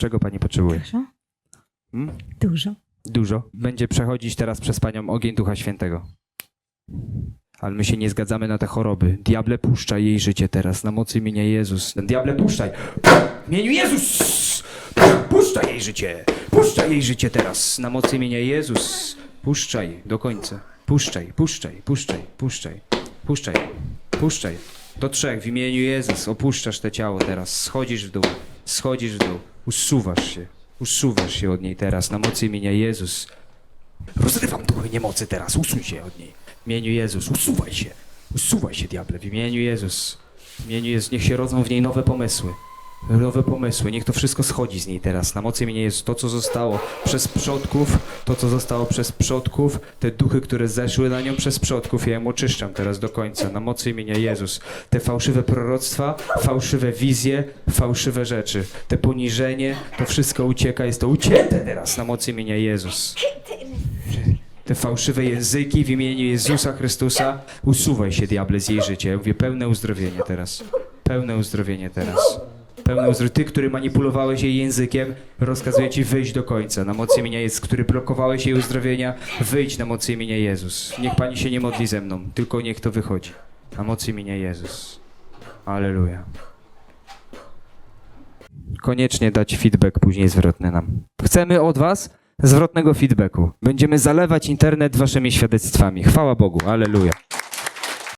Czego pani potrzebuje? Dużo? Hmm? Dużo. Dużo. Będzie przechodzić teraz przez panią ogień Ducha Świętego. Ale my się nie zgadzamy na te choroby. Diable, puszczaj jej życie teraz, na mocy imienia Jezus. Diable, puszczaj. W imieniu Jezus! Puszczaj jej życie! Puszczaj jej życie teraz, na mocy imienia Jezus. Puszczaj do końca. Puszczaj, puszczaj, puszczaj, puszczaj, puszczaj, puszczaj. Do trzech, w imieniu Jezus. Opuszczasz te ciało teraz. Schodzisz w dół, schodzisz w dół. Usuwasz się, usuwasz się od niej teraz, na mocy imienia Jezus. Rozrywam duchy niemocy teraz, usuń się od niej. W imieniu Jezus, usuwaj się. Usuwaj się, diable, w imieniu Jezus. W imieniu Jezus, niech się rodzą w niej nowe pomysły. Nowe pomysły, niech to wszystko schodzi z niej teraz. Na mocy imienia Jezus, to co zostało przez przodków, to co zostało przez przodków, te duchy, które zeszły na nią przez przodków, ja ją oczyszczam teraz do końca. Na mocy imienia Jezus. Te fałszywe proroctwa, fałszywe wizje, fałszywe rzeczy. Te poniżenie, to wszystko ucieka, jest to ucięte teraz na mocy imienia Jezus te fałszywe języki w imieniu Jezusa Chrystusa. Usuwaj się, diable, z jej życia. Ja mówię pełne uzdrowienie teraz. Pełne uzdrowienie teraz. Pełne uzdrowienie. Ty, który manipulowałeś jej językiem, rozkazuję ci wyjść do końca. Na mocy imienia Jezus, który blokowałeś jej uzdrowienia, wyjdź na mocy imienia Jezus. Niech pani się nie modli ze mną, tylko niech to wychodzi. Na mocy imienia Jezus. Aleluja. Koniecznie dać feedback później zwrotny nam. Chcemy od was zwrotnego feedbacku. Będziemy zalewać internet waszymi świadectwami. Chwała Bogu. Aleluja.